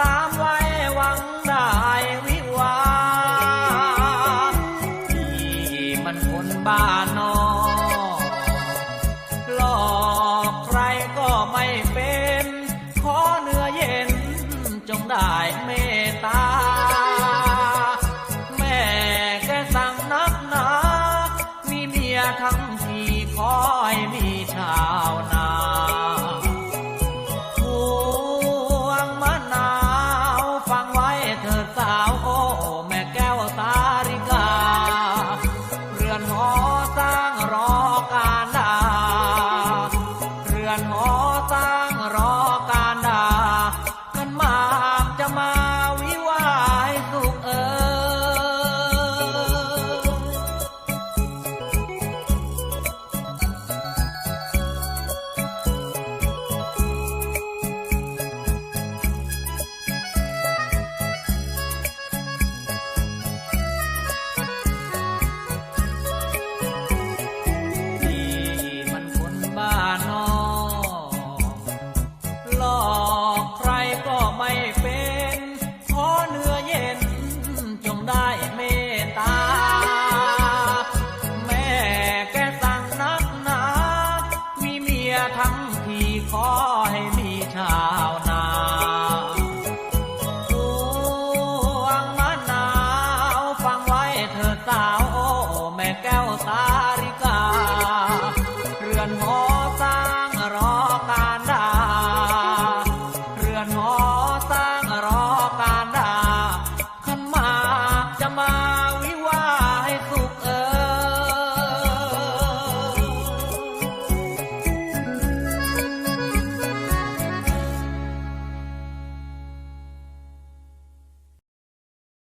ตามไว้หวังได้วิวานี่มันคนบ้านนอหลอกใครก็ไม่เป็น ขอเนื้อเย็นจงได้เมตตา แม่แกสั่งนักหนา มีเมียทั้งที่คอยมี